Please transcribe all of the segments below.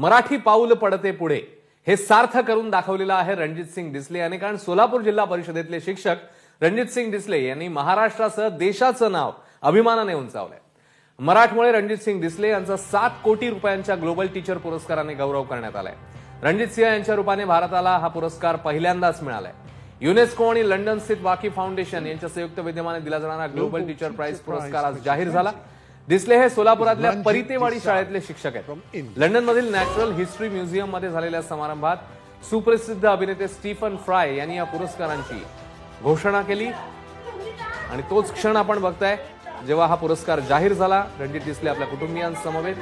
मराठी पाऊल पडते पुढे. हे सार्थ करून दाखवलेलं आहे रणजित सिंग डिसले यांनी. कारण सोलापूर जिल्हा परिषदेतले शिक्षक रणजित सिंग डिसले यांनी महाराष्ट्रासह देशाचं नाव अभिमानाने उंचावलंय. मराठमोळे रणजित सिंग डिसले यांचा सात कोटी रुपयांच्या ग्लोबल टीचर पुरस्काराने गौरव करण्यात आलाय. रणजित सिंह यांच्या रूपाने भारताला हा पुरस्कार पहिल्यांदाच मिळालाय. युनेस्को आणि लंडन स्थित वाकी फाउंडेशन यांच्या संयुक्त विद्यमाने दिला जाणारा ग्लोबल टीचर प्राइज पुरस्कार आज जाहीर झाला. डिसले हे सोलापुरातल्या परितेवाडी शाळेतले शिक्षक आहेत. लंडनमधील नॅचरल हिस्ट्री म्युझियममध्ये झालेल्या समारंभात सुप्रसिद्ध अभिनेते स्टीफन फ्राय यांनी या पुरस्कारांची घोषणा केली. आणि तोच क्षण आपण बघताय जेव्हा हा पुरस्कार जाहीर झाला रणजित डिसले आपल्या कुटुंबियांसमवेत.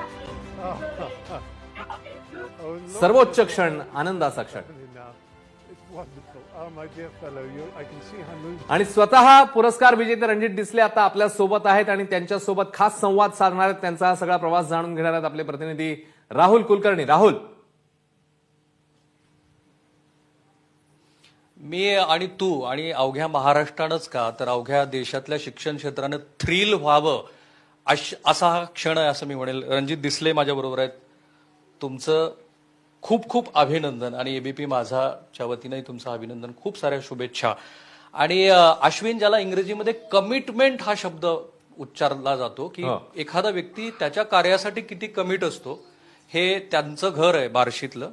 सर्वोच्च क्षण आनंदाचा क्षण. आणि स्वतः पुरस्कार विजेते रणजित डिसले आता आपल्यासोबत आहेत आणि त्यांच्यासोबत खास संवाद साधणार आहेत. त्यांचा हा सगळा प्रवास जाणून घेणार आहेत आपले प्रतिनिधी राहुल कुलकर्णी. राहुल. मी आणि तू आणि अवघ्या महाराष्ट्रानंच का तर अवघ्या देशातल्या शिक्षण क्षेत्रानं थ्रिल व्हावं अश असा हा क्षण आहे असं मी म्हणेल. रणजित दिसले माझ्या बरोबर आहेत. तुमचं खूप खूप अभिनंदन. आणि एबीपी माझाच्या वतीनंही तुमचं अभिनंदन. खूप साऱ्या शुभेच्छा. आणि अश्विन ज्याला इंग्रजीमध्ये कमिटमेंट हा शब्द उच्चारला जातो की. एखादा व्यक्ती त्याच्या कार्यासाठी किती कमिट असतो हे त्यांचं घर आहे बार्शीतलं.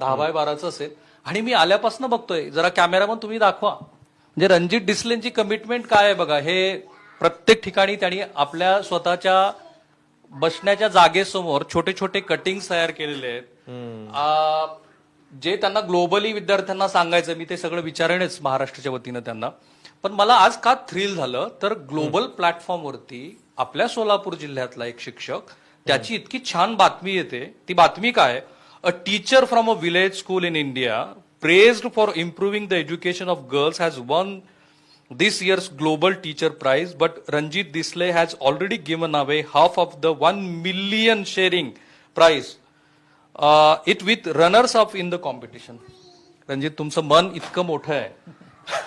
दहा बाय बाराचं असेल. आणि मी आल्यापासून बघतोय जरा कॅमेरामन तुम्ही दाखवा. म्हणजे रणजित डिसलेंची कमिटमेंट काय आहे बघा हे प्रत्येक ठिकाणी त्यांनी आपल्या स्वतःच्या बसण्याच्या जागेसमोर छोटे छोटे कटिंग्स तयार केलेले आहेत. जे त्यांना ग्लोबली विद्यार्थ्यांना सांगायचं मी ते सगळं विचारणेच महाराष्ट्राच्या वतीनं त्यांना. पण मला आज का थ्रिल झालं तर ग्लोबल प्लॅटफॉर्मवरती आपल्या सोलापूर जिल्ह्यातला एक शिक्षक त्याची इतकी छान बातमी येते. ती बातमी काय? A teacher from a village school in India praised for improving the education of girls has won this year's global teacher prize. But ranjit disle has already given away half of the 1 million sharing prize. It with runners of in the competition Ranjit तुमचं मन इतकं मोठं आहे.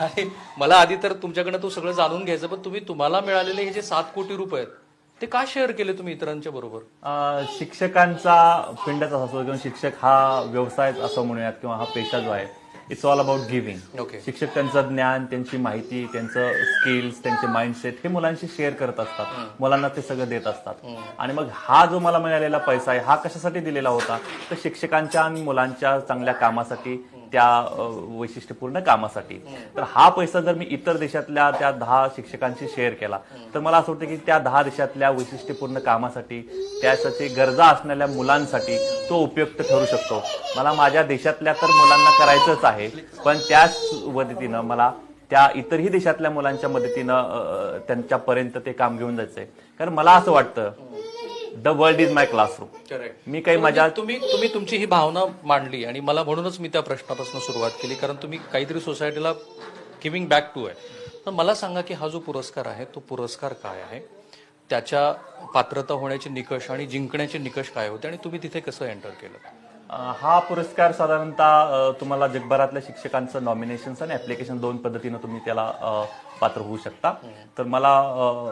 आणि मला आधी तर तुमच्याकडनं तो सगळं जाणून घ्यायचं पण तुम्ही तुम्हाला मिळालेले हे जे सात कोटी रुपये आहेत ते का शेअर केले तुम्ही इतरांच्या बरोबर? शिक्षकांचा पिंडच असो किंवा शिक्षक हा व्यवसाय असं म्हणूयात किंवा हा पेशा जो आहे इट्स ऑल अबाउट गिव्हिंग. शिक्षक त्यांचं ज्ञान त्यांची माहिती त्यांचं स्किल्स त्यांचे माइंडसेट हे मुलांशी शेअर करत असतात. मुलांना ते सगळं देत असतात. आणि मग हा जो मला मिळालेला पैसा आहे हा कशासाठी दिलेला होता? तर शिक्षकांच्या आणि मुलांच्या चांगल्या कामासाठी त्या वैशिष्ट्यपूर्ण कामासाठी. तर हा पैसा जर मी इतर देशातल्या त्या दहा शिक्षकांशी शेअर केला तर मला असं वाटतं की त्या दहा देशातल्या वैशिष्ट्यपूर्ण कामासाठी त्यासाठी गरजा असणाऱ्या मुलांसाठी तो उपयुक्त ठरू शकतो. मला माझ्या देशातल्या तर मुलांना करायचंच आहे पण त्याच मदतीनं मला त्या इतरही देशातल्या मुलांच्या मदतीनं त्यांच्यापर्यंत ते काम घेऊन जायचंय. कारण मला असं वाटतं the world is my classroom मी काही माझ्या तुम्ही तुम्ही तुमची ही भावना मांडली आणि मला म्हणूनच मी त्या प्रश्नापासून सुरुवात केली कारण तुम्ही काहीतरी सोसायटीला गिव्हिंग बॅक टू आहे तर मला सांगा की हा जो पुरस्कार आहे तो पुरस्कार काय आहे? त्याच्या पात्रता होण्याचे निकष आणि जिंकण्याचे निकष काय होते? आणि तुम्ही तिथे कसं एंटर केलं? हा पुरस्कार साधारणतः तुम्हाला जगभरातल्या शिक्षकांचं नॉमिनेशन्स आणि ऍप्लिकेशन दोन पद्धतीनं तुम्ही त्याला पात्र होऊ शकता. तर मला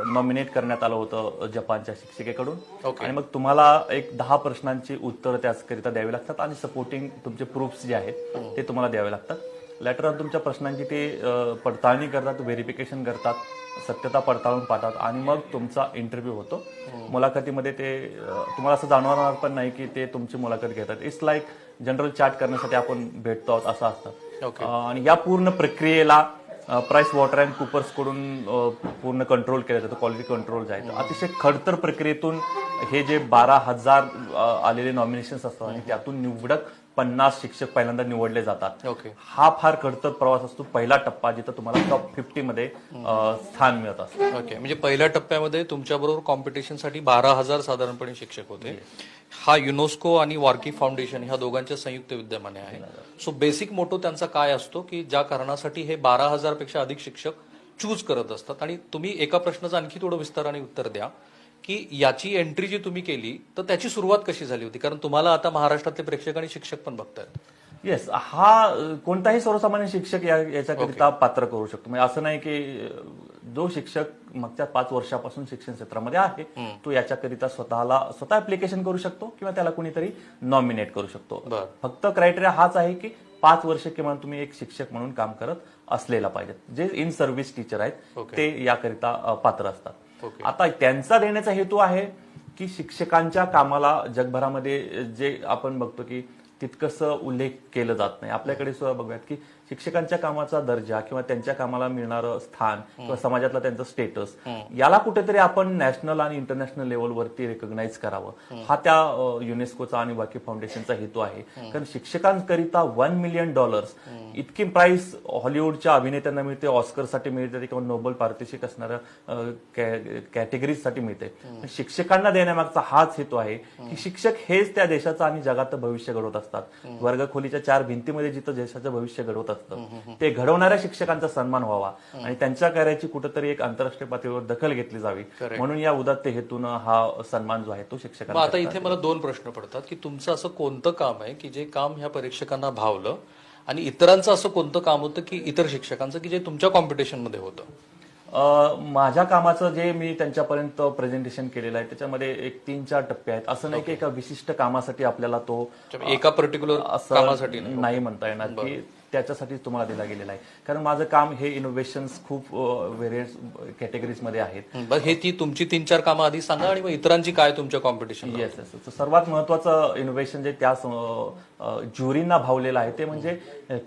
नॉमिनेट करण्यात आलं होतं जपानच्या शिक्षिकेकडून. आणि मग तुम्हाला एक दहा प्रश्नांची उत्तरं त्याचकरिता द्यावी लागतात आणि सपोर्टिंग तुमचे प्रूफ्स जे आहेत ते तुम्हाला द्यावे लागतात. लेटर ऑन तुमच्या प्रश्नांची ते पडताळणी करतात व्हेरिफिकेशन करतात सत्यता पडताळून पाहतात आणि मग तुमचा इंटरव्ह्यू होतो. मुलाखतीमध्ये ते तुम्हाला असं जाणवणार पण नाही की ते तुमची मुलाखत घेतात. इट्स लाईक जनरल चार्ट करण्यासाठी आपण भेटतो आहोत असं असतं. आणि या पूर्ण प्रक्रियेला प्राइस वॉटर अँड कुपर्सकडून पूर्ण कंट्रोल केलं जातं क्वालिटी कंट्रोल जे आहे तर अतिशय खडतर प्रक्रियेतून हे जे बारा हजार आलेले नॉमिनेशन्स असतात आणि त्यातून निवडक पन्नास शिक्षक पहिल्यांदा निवडले जातात. ओके. हा फार खडतर प्रवास असतो. पहिला टप्पा जिथं तुम्हाला टॉप फिफ्टी मध्ये स्थान मिळत असतं. ओके. म्हणजे पहिल्या टप्प्यामध्ये तुमच्याबरोबर कॉम्पिटिशनसाठी बारा हजार साधारणपणे शिक्षक होते. हा युनेस्को आणि वार्की फाउंडेशन ह्या दोघांच्या संयुक्त विद्यमाने आहे. सो बेसिक मोटो त्यांचा काय असतो की ज्या कारणासाठी हे बारा हजारपेक्षा अधिक शिक्षक चूज करत असतात. आणि तुम्ही एका प्रश्नाचं आणखी थोडं विस्ताराने उत्तर द्या. की याची एंट्री जी तुम्ही केली तर त्याची सुरुवात कशी झाली होती? कारण तुम्हाला आता महाराष्ट्रातले प्रेक्षक आणि शिक्षक पण बघतायत. येस हा कोणताही सर्वसामान्य शिक्षक या याच्याकरिता पात्र करू शकतो. म्हणजे असं नाही की जो शिक्षक मागच्या पाच वर्षापासून शिक्षण क्षेत्रामध्ये आहे तो याच्याकरिता स्वतःला स्वतः ऍप्लिकेशन करू शकतो किंवा त्याला कोणीतरी नॉमिनेट करू शकतो. फक्त क्रायटेरिया हाच आहे की पाच वर्ष किमान तुम्ही एक शिक्षक म्हणून काम करत असलेला पाहिजे. जे इन सर्व्हिस टीचर आहेत. ते याकरिता पात्र असतात. Okay. आता त्यांचा देण्याचा हेतू आहे की शिक्षकांच्या कामाला जगभरामध्ये जे आपण बघतो की तितकंसं उल्लेख केलं जात नाही आपल्याकडे सुद्धा बघूयात की शिक्षकांच्या कामाचा दर्जा किंवा त्यांच्या कामाला मिळणारं स्थान किंवा समाजातला त्यांचं स्टेटस याला कुठेतरी आपण नॅशनल आणि इंटरनॅशनल लेवलवरती रेकॉग्नाइज करावं. हा. त्या युनेस्कोचा आणि बाकी फाउंडेशनचा हेतू आहे. कारण शिक्षकांकरिता वन मिलियन डॉलर्स इतकी प्राइस हॉलिवूडच्या अभिनेत्यांना मिळते ऑस्करसाठी मिळते किंवा नोबल पारितोषिक असणाऱ्या कॅटेगरीजसाठी मिळते. शिक्षकांना देण्यामागचा हाच हेतू आहे की शिक्षक हेच त्या देशाचं आणि जगाचं भविष्य घडवत असतात. वर्गखोलीच्या चार भिंतीमध्ये जिथं देशाचं भविष्य घडवत असतं. ते घडवणाऱ्या शिक्षकांचा सन्मान व्हावा. आणि त्यांच्या कार्याची कुठेतरी एक आंतरराष्ट्रीय पातळीवर दखल घेतली जावी. म्हणून या उदात्त हेतून हा सन्मान जो आहे तो शिक्षकांना आता इथे मला दोन प्रश्न पडतात की तुमचं असं कोणतं काम आहे की जे काम ह्या परीक्षकांना भावलं आणि इतरांचं असं कोणतं काम होतं की इतर शिक्षकांचं की जे तुमच्या कॉम्पिटिशनमध्ये होतं? माझ्या कामाचं जे मी त्यांच्यापर्यंत प्रेझेंटेशन केलेलं आहे त्याच्यामध्ये एक तीन चार टप्पे आहेत. असं नाही की एका विशिष्ट कामासाठी आपल्याला तो एका पर्टिक्युलर कामासाठी नाही. म्हणता येणार की त्याच्यासाठी तुम्हाला दिला गेलेला आहे. कारण माझं काम हे इनोव्हेशन खूप व्हेरियंट कॅटेगरीजमध्ये आहेत. बरं हे ती तुमची तीन चार कामं आधी सांगा आणि मग इतरांची काय तुमच्या कॉम्पिटिशन येस येस सर्वात महत्वाचं इनोव्हेशन जे त्या ज्युरींना भावलेलं आहे. ते म्हणजे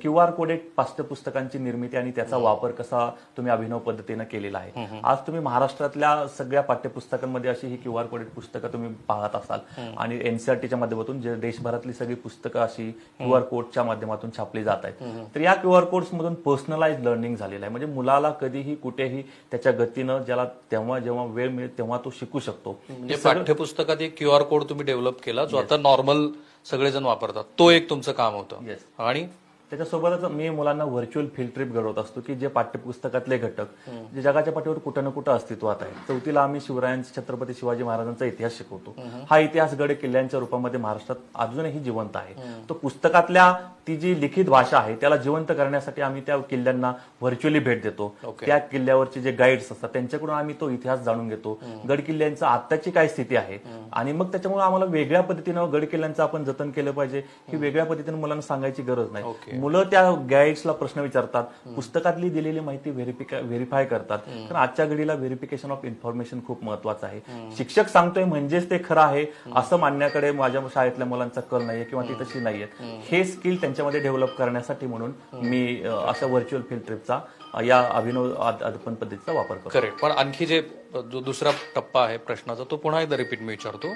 क्यू आर कोडेड पाठ्यपुस्तकांची निर्मिती आणि त्याचा वापर कसा तुम्ही अभिनव पद्धतीनं केलेला आहे. आज तुम्ही महाराष्ट्रातल्या सगळ्या पाठ्यपुस्तकांमध्ये अशी ही क्यू आर कोडेड पुस्तकं तुम्ही पाहत असाल. आणि एनसीआरटीच्या माध्यमातून जे देशभरातली सगळी पुस्तकं अशी क्यू आर कोडच्या माध्यमातून छापली जात आहेत. तर या क्यू आर कोड्स मधून पर्सनलाइज लर्निंग झालेलं आहे. म्हणजे मुलाला कधीही कुठेही त्याच्या गतीनं ज्याला तेव्हा जेव्हा वेळ मिळेल तेव्हा तो शिकू शकतो. म्हणजे पाठ्यपुस्तकात एक क्यू आर कोड तुम्ही डेव्हलप केला जो आता नॉर्मल सगळेजण वापरतात तो एक तुमचं काम होतं. आणि त्याच्यासोबतच मी मुलांना व्हर्च्युअल फील्ड ट्रिप घडवत असतो की जे पाठ्यपुस्तकातले घटक जे जगाच्या पाठीवर कुठं ना कुठं अस्तित्वात आहे चौथीला आम्ही शिवरायांचा छत्रपती शिवाजी महाराजांचा इतिहास शिकवतो. हा इतिहास गड किल्ल्यांच्या रूपामध्ये महाराष्ट्रात अजूनही जिवंत आहे. तो पुस्तकातल्या ती जी लिखित भाषा आहे त्याला जिवंत करण्यासाठी आम्ही त्या किल्ल्यांना व्हर्च्युअली भेट देतो. त्या किल्ल्यावरचे जे गाईड्स असतात त्यांच्याकडून आम्ही तो इतिहास जाणून घेतो. गड किल्ल्यांचा आत्ताची काय स्थिती आहे? आणि मग त्याच्यामुळे आम्हाला वेगळ्या पद्धतीनं गड किल्ल्यांचं आपण जतन केलं पाहिजे ही वेगळ्या पद्धतीने मुलांना सांगायची गरज नाही. मुलं त्या गाईड्सला प्रश्न विचारतात पुस्तकातली दिलेली माहिती व्हेरीफाय करतात. कारण आजच्या घडीला व्हेरिफिकेशन ऑफ इन्फॉर्मेशन खूप महत्वाचं आहे. शिक्षक सांगतोय म्हणजेच ते खरं आहे असं मानण्याकडे माझ्या शाळेतल्या मुलांचा कल नाहीये किंवा ती तशी नाहीये. हे स्किल त्यांच्यामध्ये डेव्हलप करण्यासाठी म्हणून मी अ, अशा व्हर्च्युअल फील्ड ट्रिपचा या अभिनव आद- अध्यापन पद्धतीचा वापर करतो. करेक्ट पण आणखी जे जो दुसरा टप्पा आहे प्रश्नाचा तो पुन्हा एकदा रिपीट मी विचारतो.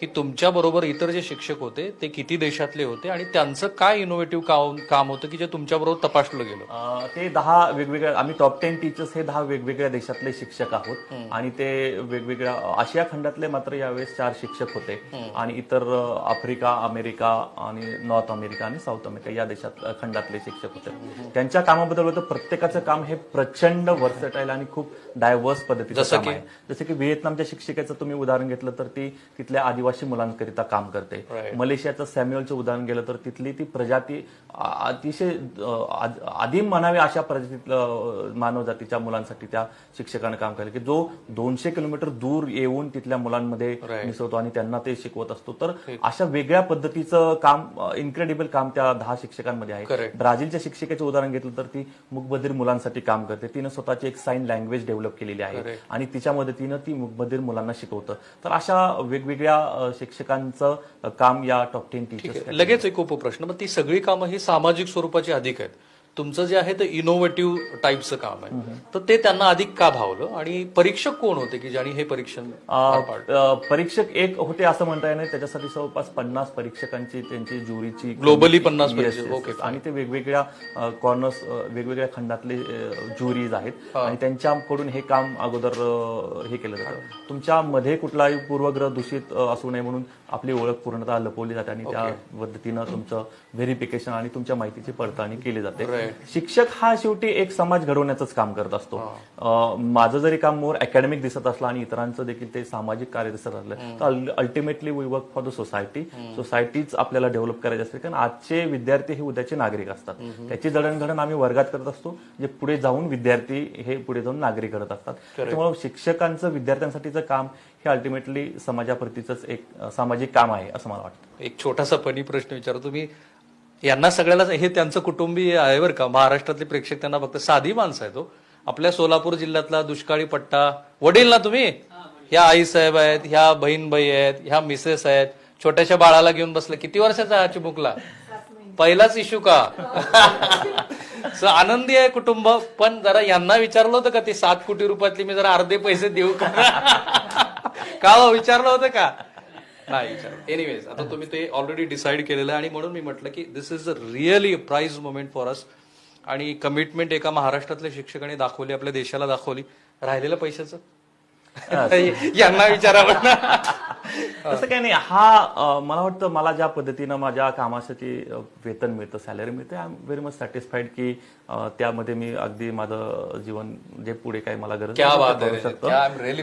की तुमच्या बरोबर इतर जे शिक्षक होते ते किती देशातले होते आणि त्यांचं काय इनोव्हेटिव्ह काम काम होतं की जे तुमच्या बरोबर तपासलं गेलं? ते दहा वेगवेगळ्या आम्ही टॉप टेन टीचर्स हे दहा वेगवेगळ्या देशातले शिक्षक आहोत. आणि ते वेगवेगळ्या आशिया खंडातले मात्र यावेळेस चार शिक्षक होते. आणि इतर आफ्रिका अमेरिका आणि नॉर्थ अमेरिका आणि साऊथ अमेरिका या देशात खंडातले शिक्षक होते. त्यांच्या कामाबद्दल होतं प्रत्येकाचं काम हे प्रचंड वर्सटाईल आणि खूप डायव्हर्स पद्धतीचं जसं काम की? आहे. जसं की व्हिएतनामच्या शिक्षिकेचं तुम्ही उदाहरण घेतलं तर ती तिथल्या आदिवासी मुलांकरिता काम करते. मलेशियाचं सॅम्युअलचं उदाहरण गेलं तर तिथली ती प्रजाती अतिशय आदिम म्हणावे अशा प्रजातीतलं मानव जातीच्या मुलांसाठी त्या शिक्षकाने काम केलं की जो दोनशे किलोमीटर दूर येऊन तिथल्या मुलांमध्ये. मिसळतो आणि त्यांना ते शिकवत असतो तर अशा वेगळ्या पद्धतीचं काम इन्क्रेडिबल काम त्या दहा शिक्षकांमध्ये आहे. ब्राझीलच्या शिक्षिकेचं उदाहरण घेतलं तर ती मुकबधीर मुलांसाठी काम करते तिनं स्वतःची एक साईन लँग्वेज डेव्हलप केलेली आहे. आणि तिच्या मदतीनं ती मुकबधीर मुलांना शिकवतं तर अशा वेगवेगळ्या शिक्षकांचं काम या टॉप टेन टीचर्स लगेच एक उपप्रश्न मग ती सगळी कामं ही सामाजिक स्वरूपाची अधिक आहेत. तुमचं जे आहे ते इनोव्हेटिव्ह टाईपचं काम आहे. तर ते त्यांना अधिक का भावलं? आणि परीक्षक कोण होते की ज्यांनी हे परीक्षण परीक्षक एक होते असं म्हणता येणार त्याच्यासाठी जवळपास पन्नास परीक्षकांची त्यांची ज्युरीची Globally 50 Yes, परीक्षक. yes, Okay, yes. आणि ते वेगवेगळ्या कॉर्नर्स वेगवेगळ्या खंडातले ज्युरीज आहेत. आणि त्यांच्याकडून हे काम अगोदर हे केलं जातं. तुमच्या मध्ये कुठलाही पूर्वग्रह दूषित असू नये म्हणून आपली ओळख पूर्णतः लपवली जाते आणि त्या पद्धतीनं तुमचं व्हेरिफिकेशन आणि तुमच्या माहितीची पडताळणी केली जाते. शिक्षक हा शेवटी एक समाज घडवण्याचंच काम करत असतो. माझं जरी काम मोर अकॅडमिक दिसत असलं आणि इतरांचं देखील ते सामाजिक कार्य दिसत असलं तर ultimately we work for the society सोसायटीच आपल्याला डेव्हलप करायची असते. कारण आजचे विद्यार्थी हे उद्याचे नागरिक असतात. त्याची जडणघडण आम्ही वर्गात करत असतो. जे पुढे जाऊन विद्यार्थी हे पुढे जाऊन नागरिक करत असतात. त्यामुळे शिक्षकांचं विद्यार्थ्यांसाठीचं काम हे अल्टिमेटली समाजाप्रतीच एक सामाजिक काम आहे असं मला वाटतं. एक छोटासा फनी प्रश्न विचारतो. तुम्ही यांना सगळ्याला हे त्यांचं कुटुंबीय आहे बरं का. महाराष्ट्रातले प्रेक्षक त्यांना फक्त साधी माणसं आहेत तो आपल्या सोलापूर जिल्ह्यातला दुष्काळी पट्टा वडील ना तुम्ही? ह्या आई साहेब आहेत ह्या बहीणबाई आहेत ह्या मिसेस आहेत. छोट्याशा बाळाला घेऊन बसले. किती वर्षाचा हा चिमुकला? पहिलाच इश्यू का? सो आनंदी आहे कुटुंब. पण जरा यांना विचारलं होतं का ते सात कोटी रुपयातले मी जरा अर्धे पैसे देऊ का? का हो, विचारलं होतं का? नाही विचार एनिवेज आता तुम्ही ते ऑलरेडी डिसाईड केलेलं आहे आणि म्हणून मी म्हटलं की this is a really prize moment for us आणि कमिटमेंट एका महाराष्ट्रातल्या शिक्षकांनी दाखवली आपल्या देशाला दाखवली. राहिलेलं पैशाचं? यांना विचारावं ना. तसं काही नाही. हा मला वाटतं मला ज्या पद्धतीनं माझ्या कामासाठी वेतन मिळतं सॅलरी मिळते I am very much satisfied की त्यामध्ये मी अगदी माझं जीवन जे पुढे काही मला गरज क्या आहे, बात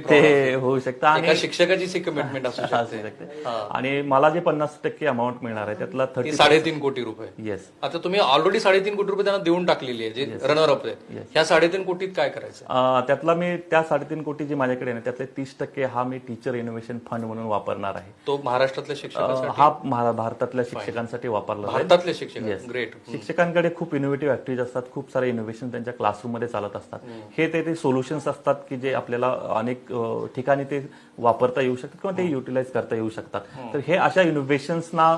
ते होऊ शकतं. आणि शिक्षकाची कमिटमेंट असू शकते. आणि मला जे पन्नास टक्के अमाऊंट मिळणार आहे त्यातला थर्टी साडेतीन कोटी रुपये. येस आता तुम्ही ऑलरेडी साडेतीन कोटी रुपये त्यांना देऊन टाकलेली आहे जे रनर अप आहे ह्या साडेतीन कोटीत काय करायचं? त्यातला मी त्या साडेतीन कोटी जी माझ्याकडे त्यातले तीस टक्के हा मी टीचर इनोव्हेशन फंड म्हणून वापरणार आहे. तो महाराष्ट्रातल्या शिक्षकांसाठी? अं, हा भारतातल्या शिक्षकांसाठी वापरला. भारतातले शिक्षक. ग्रेट शिक्षकांकडे खूप इनोव्हेटिव्ह ऍक्टिव्हिटीज असतात खूप सारे इनोव्हेशन त्यांच्या क्लासरूममध्ये चालत असतात. हे ते ते सोल्युशन्स असतात की जे आपल्याला अनेक ठिकाणी ते वापरता येऊ शकतात किंवा ते युटिलाइज करता येऊ शकतात. तर हे अशा इनोव्हेशन्सना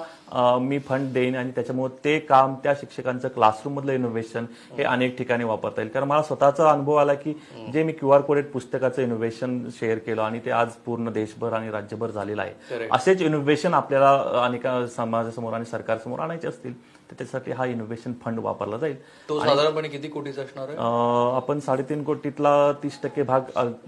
मी फंड देईन आणि त्याच्यामुळे ते काम त्या शिक्षकांचं क्लासरूम मधलं इनोव्हेशन हे अनेक ठिकाणी वापरता येईल. कारण मला स्वतःचा अनुभव आला की जे मी क्यू आर कोडेड पुस्तकाचं इनोव्हेशन शेअर केलं आणि ते आज पूर्ण देशभर आणि राज्यभर झालेलं आहे. असेच इनोव्हेशन आपल्याला अनेक समाजासमोर आणि सरकारसमोर आणायचे असतील. तर त्यासाठी हा इनोव्हेशन फंड वापरला जाईल. तो साधारणपणे किती कोटीचा असणार आहे? आपण साडेतीन कोटीतला तीस टक्के भाग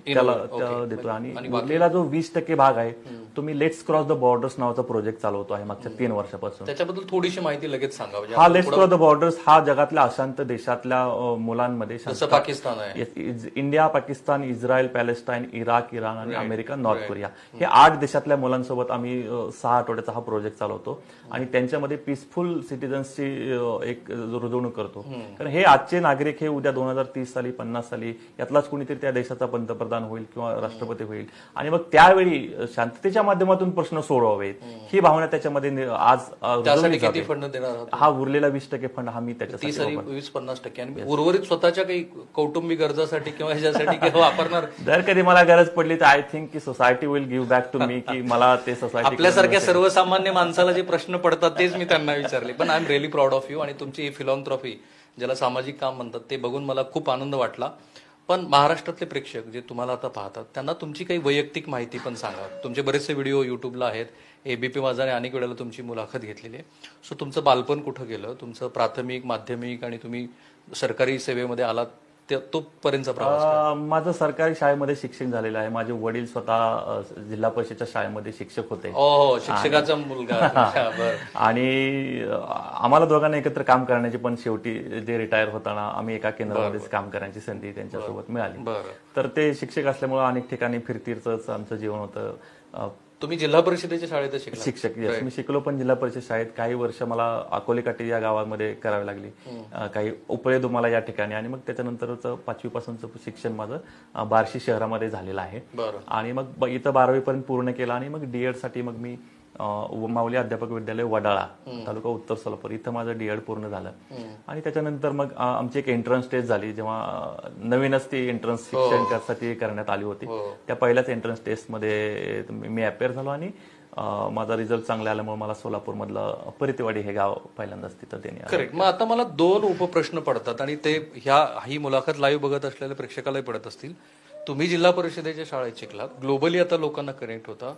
त्याला त्या देतो आणि उरलेला जो वीस टक्के भाग आहे तो मी लेट्स क्रॉस द बॉर्डर्स नावाचा प्रोजेक्ट चालवतो आहे मागच्या तीन वर्षापासून. त्याच्याबद्दल थोडीशी माहिती लगेच सांगा. म्हणजे हा लेट्स क्रॉस द बॉर्डर्स हा जगातल्या अशांत देशातल्या मुलांमध्ये पाकिस्तान आहे. India Pakistan Israel Palestine Iraq Iran आणि अमेरिका नॉर्थ कोरिया. हे आठ देशातल्या मुलांसोबत आम्ही सहा आठवड्याचा हा प्रोजेक्ट चालवतो. आणि त्यांच्यामध्ये पीसफुल सिटीजन्सची अ, एक रुजवणूक करतो. कारण हे आजचे नागरिक हे उद्या दोन हजार तीस साली पन्नास साली यातलाच कोणीतरी त्या देशाचा पंतप्रधान होईल किंवा राष्ट्रपती होईल. आणि मग त्यावेळी शांततेच्या माध्यमातून प्रश्न सोडवावेत. ही भावना त्याच्यामध्ये आज. किती फंड देणार हा उरलेला वीस टक्के फंड हा मी ती त्याच्यासाठी सारी वापरतो. वीस पन्नास टक्के. आणि उर्वरित स्वतःच्या काही कौटुंबिक गरजासाठी किंवा ह्याच्यासाठी वापरणार? जर कधी मला गरज पडली तर आय थिंक की society will give back to me की मला ते सोसायटी आपल्यासारख्या सर्वसामान्य माणसाला जे प्रश्न पडतात तेच मी त्यांना विचारले. पण I am really proud of you आणि तुमची ही फिलॉन्थ्रॉफी ज्याला सामाजिक काम म्हणतात ते बघून मला खूप आनंद वाटला. पण महाराष्ट्रातले प्रेक्षक जे तुम्हाला आता पाहतात त्यांना तुमची काही वैयक्तिक माहिती पण सांगा. तुमचे बरेचसे व्हिडिओ युट्यूबला आहेत. ए बी पी माझाने अनेक वेळेला तुमची मुलाखत घेतलेली आहे. सो तुमचं बालपण कुठं गेलं? तुमचं प्राथमिक माध्यमिक आणि तुम्ही सरकारी सेवेमध्ये आलात. ते- तो पर्यंतचा प्रवास अं, माझं सरकारी शाळेमध्ये शिक्षण झालेलं आहे. माझे वडील स्वतः जिल्हा परिषदच्या शाळेमध्ये शिक्षक होते. हो हो शिक्षकाचा मुलगा. आणि आम्हाला दोघांना एकत्र काम करण्याची पण शेवटी जे रिटायर होताना आम्ही एका केंद्रामध्येच काम करण्याची संधी त्यांच्यासोबत मिळाली. तर ते शिक्षक असल्यामुळे अनेक ठिकाणी फिरतीरच आमचं जीवन होतं. तुम्ही जिल्हा परिषदेच्या शाळेत शिकला. शिक्षक yes. मी शिकलो पण जिल्हा परिषद शाळेत काही वर्ष मला अकोले काटे या गावामध्ये करावी लागली. काही उपळे मला या ठिकाणी आणि मग त्याच्यानंतरच पाचवी पासूनचं शिक्षण माझं बार्शी शहरामध्ये झालेलं आहे. आणि मग इथं बारावी पर्यंत पूर्ण केलं आणि मग डीएडसाठी मग मी माऊली अध्यापक विद्यालय वडाळा तालुका उत्तर सोलापूर. इथं माझं डीएड पूर्ण झालं. आणि त्याच्यानंतर मग आमची एक एंट्रन्स टेस्ट झाली जेव्हा नवीनच ती एंट्रन्स शिक्षणासाठी करण्यात आली होती. त्या पहिल्याच एंट्रन्स टेस्टमध्ये मी अपेअर झालो आणि माझा रिझल्ट चांगला आल्यामुळे मला सोलापूर मधलं परितेवाडी हे गाव पहिल्यांदाच तिथं त्यांनी करेक्ट मग आता मला दोन उपप्रश्न पडतात आणि ते ह्या ही मुलाखत लाईव्ह बघत असलेल्या प्रेक्षकालाही पडत असतील. तुम्ही जिल्हा परिषदेच्या शाळेत शिकलात. ग्लोबली आता लोकांना कनेक्ट होता.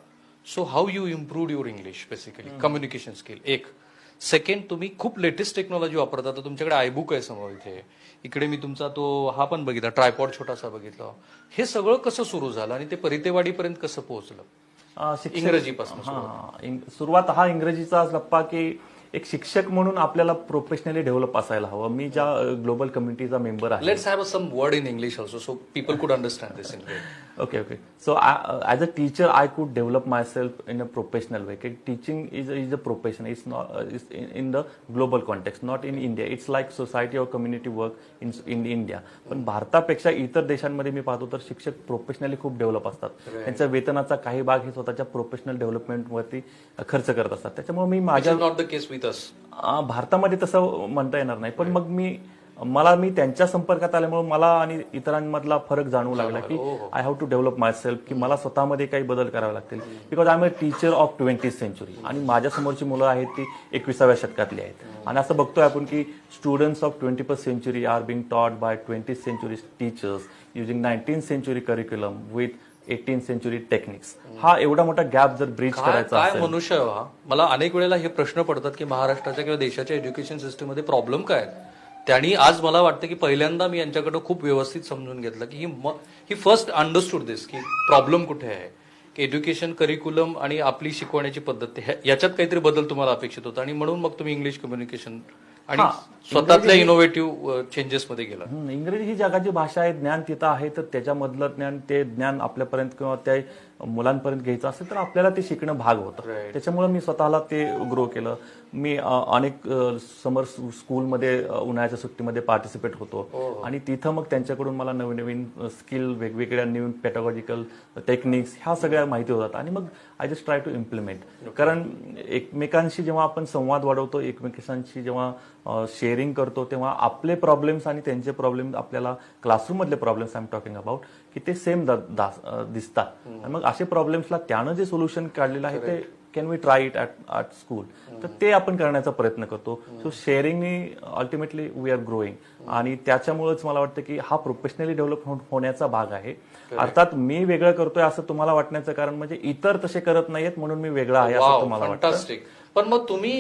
So how you improve your English basically communication skill एक सेकंड तुम्ही खूप लेटेस्ट टेक्नॉलॉजी वापरता. तर तुमच्याकडे आयबुक आहे समोर इथे. इकडे मी तुमचा तो हा पण बघितला ट्रायपॉड छोटासा बघितला. हे सगळं कसं सुरू झालं आणि ते परितेवाडीपर्यंत कसं पोहोचलं? इंग्रजीपासून इंग- सुरुवात. हा इंग्रजीचा लप्पा की एक शिक्षक म्हणून आपल्याला प्रोफेशनली डेव्हलप असायला हवं. मी ज्या ग्लोबल कम्युनिटीचा मेंबर आहे. Let's have some word in English also so people could understand this in okay okay so I a teacher I could develop myself in a professional way teaching is is a profession it's not is in the global context not in India it's like society or community work in in India पण भारतापेक्षा इतर देशांमध्ये मी पाहतो तर शिक्षक professionally खूप develop असतात. त्यांच्या वेतनाचा काही भाग हे स्वतःच्या प्रोफेशनल डेव्हलपमेंटवरती खर्च करत असतात. त्याच्यामुळे मी माझ्या केस भारतामध्ये तसं म्हणता येणार नाही. पण मग मी. मला मी त्यांच्या संपर्कात आल्यामुळे मला आणि इतरांमधला फरक जाणवू लागला की I have to develop myself की मला स्वतःमध्ये काही बदल करावे लागतील. Because I am a teacher of twenty century आणि माझ्या समोरची मुलं आहेत ती एकविसाव्या शतकातली आहेत. आणि असं बघतोय आपण की students of twenty first century are being taught by twenty century teachers using nineteen century curriculum with eighteen century techniques हा एवढा मोठा गॅप जर ब्रिज करायचा काय मनुष्य आहे मला अनेक वेळेला हे प्रश्न पडतात की महाराष्ट्राच्या किंवा देशाच्या एज्युकेशन सिस्टममध्ये प्रॉब्लेम काय आहेत? त्यांनी आज मला वाटतं की पहिल्यांदा मी यांच्याकडं खूप व्यवस्थित समजून घेतलं की ही म- ही फर्स्ट अंडरस्टूड दिस की प्रॉब्लेम कुठे आहे? की एज्युकेशन करिक्युलम आणि आपली शिकवण्याची पद्धत याच्यात काहीतरी बदल तुम्हाला अपेक्षित होता. आणि म्हणून मग तुम्ही इंग्लिश कम्युनिकेशन आणि स्वतःतल्या इनोव्हेटिव्ह चेंजेस मध्ये गेला. इंग्रजी ही जगाची भाषा आहे ज्ञान तिथं आहे तर त्याच्यामधलं ज्ञान ते ज्ञान आपल्यापर्यंत किंवा त्या मुलांपर्यंत घ्यायचं असेल तर आपल्याला ते शिकणं भाग होतं. त्याच्यामुळे मी स्वतःला ते ग्रो केलं. मी अनेक समर स्कूलमध्ये उन्हाळ्याच्या सुट्टीमध्ये पार्टिसिपेट होतो. आणि तिथं मग त्यांच्याकडून मला नवीन नवीन स्किल वेगवेगळ्या नवीन पेटागॉजिकल टेक्निक्स ह्या सगळ्या माहिती होतात. आणि मग I just try to implement कारण एकमेकांशी जेव्हा आपण संवाद वाढवतो एकमेकांशी जेव्हा शेअरिंग करतो तेव्हा आपले प्रॉब्लेम्स आणि त्यांचे प्रॉब्लेम आपल्याला क्लासरूम मधले problems I am talking about की ते सेम दिसतात. आणि मग असे प्रॉब्लेम्सला त्यानं जे सोल्युशन काढलेलं आहे ते can we try it at at school तर ते आपण करण्याचा प्रयत्न करतो. सो शेअरिंगनी अल्टिमेटली वी आर ग्रोईंग आणि त्याच्यामुळेच मला वाटतं की हा प्रोफेशनली डेव्हलप होण्याचा भाग आहे. अर्थात मी वेगळं करतोय असं तुम्हाला वाटण्याचं कारण म्हणजे इतर तसे करत नाहीयेत म्हणून मी वेगळा आहे असं तुम्हाला वाटतं. पण मग तुम्ही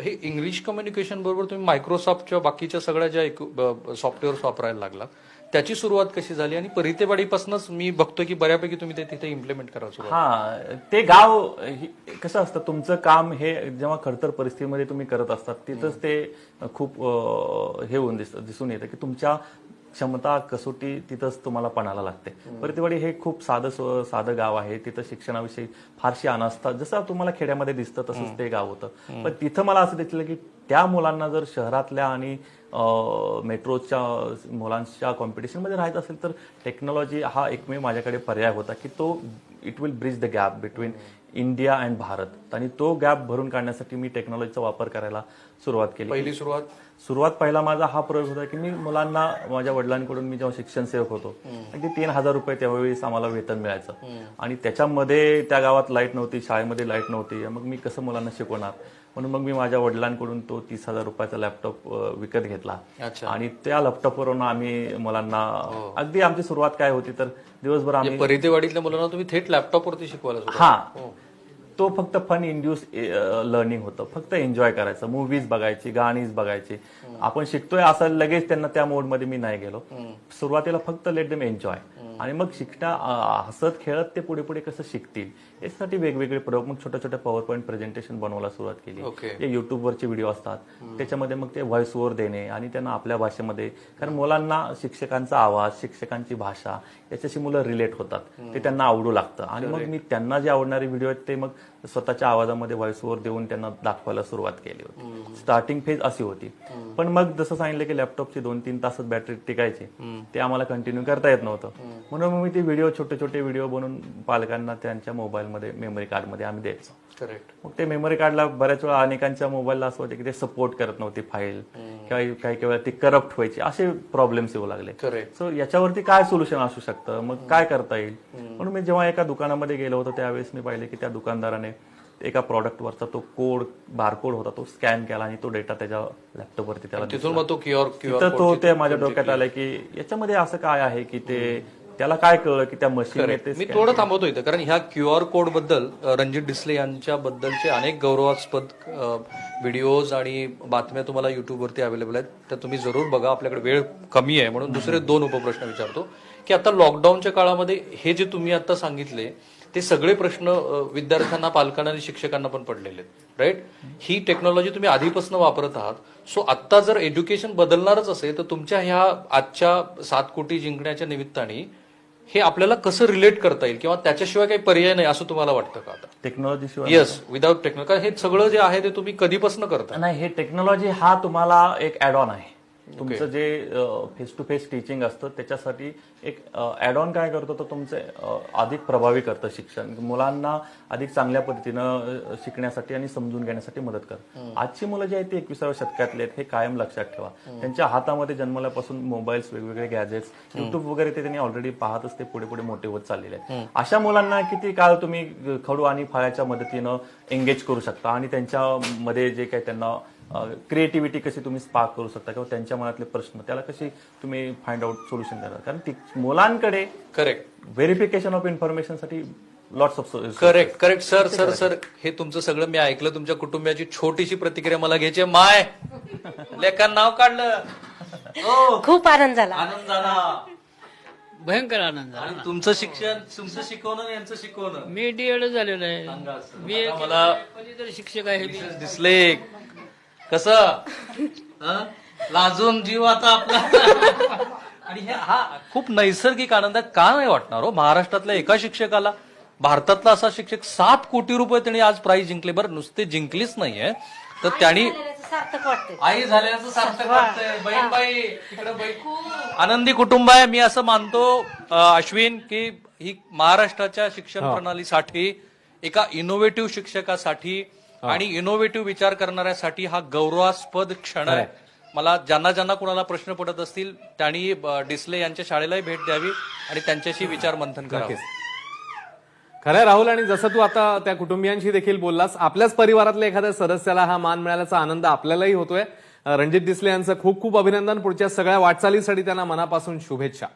हे इंग्लिश कम्युनिकेशन बरोबर तुम्ही मायक्रोसॉफ्टच्या बाकीच्या सगळ्या ज्या सॉफ्टवेअर वापरायला लागला त्याची सुरुवात कशी झाली? आणि परितेवाडीपासूनच मी बघतोय की बऱ्यापैकी तुम्ही ते तिथे इम्प्लिमेंट करा सुरुवात हा ते गाव कसं असतं तुमचं काम हे जेव्हा खडतर परिस्थितीमध्ये तुम्ही करत असतात तिथंच ते खूप हे होऊन दिस- दिसून येतं की तुमच्या क्षमता कसोटी तिथंच तुम्हाला पणाला लागते. परितेवाडी हे खूप साधं साधं गाव आहे. तिथं शिक्षणाविषयी फारशी अनास्था जसं तुम्हाला खेड्यामध्ये दिसतं तसंच ते गाव होतं. पण तिथं मला असं दिसलं की त्या मुलांना जर शहरातल्या आणि मेट्रोच्या मुलांच्या कॉम्पिटिशनमध्ये राहायचं असेल तर टेक्नॉलॉजी हा एकमेव माझ्याकडे पर्याय होता की तो it will bridge the gap between India and Bharat आणि तो गॅप भरून काढण्यासाठी मी टेक्नॉलॉजीचा वापर करायला सुरुवात केली. पहिली सुरुवात? सुरुवात पहिला माझा हा प्रयोग होता की मी मुलांना माझ्या वडिलांकडून मी जेव्हा शिक्षण सेवक होतो अगदी तीन हजार रुपये त्यावेळेस आम्हाला वेतन मिळायचं. आणि त्याच्यामध्ये त्या गावात लाइट नव्हती शाळेमध्ये लाइट नव्हती. मग मी कसं मुलांना शिकवणार? म्हणून मग मी माझ्या वडिलांकडून तो तीस हजार रुपयाचा लॅपटॉप विकत घेतला. आणि त्या लॅपटॉपवरून आम्ही मुलांना अगदी आमची सुरुवात काय होती तर दिवसभर आम्ही म्हणजे परितेवाडीतल्या मुलांना तुम्ही थेट लॅपटॉपवरती शिकवायला सुरुवात हा. तो फक्त फन इंड्यूस लर्निंग होतं. फक्त एन्जॉय करायचं. मूवीज बघायची गाणीच बघायची. आपण शिकतोय असं लगेच त्यांना त्या मोडमध्ये मी नाही गेलो. सुरुवातीला फक्त लेट देम एन्जॉय आणि मग शिकण्या अं, हसत खेळत ते पुढे पुढे कसं शिकतील? यासाठी वेगवेगळे प्रयोग. मग छोट्या छोट्या पॉवर पॉईंट प्रेझेंटेशन बनवायला सुरुवात केली. Okay. जे युट्यूबवरचे व्हिडिओ असतात त्याच्यामध्ये मग ते व्हॉइस ओव्हर देणे आणि त्यांना आपल्या भाषेमध्ये कारण मुलांना शिक्षकांचा आवाज शिक्षकांची भाषा याच्याशी मुलं रिलेट होतात. ते त्यांना आवडू लागतं. आणि मग मी त्यांना जे आवडणारे व्हिडिओ आहेत ते मग स्वतःच्या आवाजामध्ये व्हॉइस ओव्हर देऊन त्यांना दाखवायला सुरुवात केली होती. स्टार्टिंग फेज अशी होती. पण मग जसं सांगितलं की लॅपटॉपची दोन तीन तासच बॅटरी टिकायची ते आम्हाला कंटिन्यू करता येत नव्हतं. म्हणून मग मी ते व्हिडिओ छोटे छोटे व्हिडिओ बनवून पालकांना त्यांच्या मोबाईलमध्ये मेमरी कार्डमध्ये आम्ही द्यायचो. करेक्ट मग ते मेमरी कार्डला बऱ्याच वेळा अनेकांच्या मोबाईलला असं होतं की ते सपोर्ट करत नव्हती फाईल किंवा काही काही वेळा ती करप्ट व्हायची. असे प्रॉब्लेम्स येऊ लागले. करेक्ट सो याच्यावरती काय सोल्युशन असू शकतं? मग काय करता येईल? म्हणून मी जेव्हा एका दुकानामध्ये गेलो होतो त्यावेळेस मी पाहिले की त्या दुकानदाराने एका प्रॉडक्टवरचा तो कोड बारकोड होता तो स्कॅन केला आणि तो डेटा त्याच्या लॅपटॉपवरती त्याला तो माझ्या डोक्यात आलं की याच्यामध्ये असं काय आहे की ते त्याला काय कळलं की त्या मशीन ते मी थोडं थांबवतो इथं कारण ह्या क्यू आर कोडबद्दल रणजित डिसले यांच्या बद्दलचे अनेक गौरवास्पद व्हिडिओज आणि बातम्या तुम्हाला युट्यूबवरती अवेलेबल आहेत. त्या तुम्ही जरूर बघा. आपल्याकडे वेळ कमी आहे म्हणून दुसरे दोन उपप्रश्न विचारतो. की आता लॉकडाऊनच्या काळामध्ये हे जे तुम्ही आता सांगितले ते सगळे प्रश्न विद्यार्थ्यांना पालकांना आणि शिक्षकांना पण पडलेले आहेत राईट ही टेक्नॉलॉजी तुम्ही आधीपासून वापरत आहात. सो आत्ता जर एज्युकेशन बदलणारच असेल तर तुमच्या ह्या आजच्या सात कोटी जिंकण्याच्या निमित्ताने हे आपल्याला कसं रिलेट करता येईल किंवा त्याच्याशिवाय काही पर्याय नाही असं तुम्हाला वाटतं का आता? टेक्नॉलॉजी शिवाय येस विदाउट टेक्नॉलॉजी हे सगळं जे आहे ते तुम्ही कधीपासून करता? नाही हे टेक्नॉलॉजी हा तुम्हाला एक ऍड ऑन आहे. तुमचं जे फेस टू फेस टीचिंग असतं त्याच्यासाठी एक ऍड ऑन काय करतो तर तुमचे अधिक प्रभावी करतं शिक्षण. मुलांना अधिक चांगल्या पद्धतीनं शिकण्यासाठी आणि समजून घेण्यासाठी मदत करतं. आजची मुलं जी आहेत ते एकविसाव्या शतकातले आहेत हे कायम लक्षात ठेवा. त्यांच्या हातामध्ये जन्मल्यापासून मोबाईल्स वेगवेगळे गॅजेट्स युट्यूब वगैरे ते त्यांनी ऑलरेडी पाहतच ते पुढे पुढे मोठे होत चाललेले आहेत. अशा मुलांना किती काळ तुम्ही खडू आणि फळाच्या मदतीनं एंगेज करू शकता आणि त्यांच्यामध्ये जे काही त्यांना क्रिएटिव्हिटी कशी तुम्ही स्पार्क करू शकता किंवा त्यांच्या मनातले प्रश्न त्याला कशी तुम्ही फाइंड आउट सोल्युशन देणार कारण ती मुलांकडे correct verification of इन्फॉर्मेशनसाठी lots of correct correct sir sir sir हे तुमचं सगळं मी ऐकलं. तुमच्या कुटुंबियाची छोटीशी प्रतिक्रिया मला घ्यायची आहे. माय! लेखा नाव काढलं. हो. खूप आनंद झाला. आनंद झाला. भयंकर आनंद झाला. आणि तुमचं शिक्षण तुमचं शिकवणं यांचं शिकवणं. मी डीएड झालेलो आहे. मी मला शिक्षक आहे. दिसले कस? लाजून जीव आता आपला. आणि हे हा खूप नैसर्गिक आनंद आहे. का नाही वाटणार हो? महाराष्ट्रातल्या एका शिक्षकाला भारतातला असा शिक्षक सात कोटी रुपये त्यांनी आज प्राइज जिंकले बरं. नुसते जिंकलीच नाहीये. तर त्यांनी सार्थक वाटते आई झाल्याचं सार्थक वाटतंय. बहीणबाई तिकडे बहीण. आनंदी कुटुंब आहे. मी असं मानतो अश्विन की ही महाराष्ट्राच्या शिक्षण प्रणालीसाठी एका इनोव्हेटिव्ह शिक्षकासाठी आणि इनोव्हेटिव्ह विचार करणाऱ्यासाठी हा गौरवास्पद क्षण आहे. मला ज्यांना ज्यांना कुणाला प्रश्न पडत असतील त्यांनी डिसले यांच्या शाळेलाही भेट द्यावी आणि त्यांच्याशी विचार मंथन करावं. खरंय राहुल आणि जसं तू आता त्या कुटुंबियांशी देखील बोललास आपल्याच परिवारातल्या एखाद्या सदस्याला हा मान मिळाल्याचा आनंद आपल्यालाही होतोय. रणजित डिसले यांचं खूप खूप अभिनंदन. पुढच्या सगळ्या वाटचालीसाठी त्यांना मनापासून शुभेच्छा.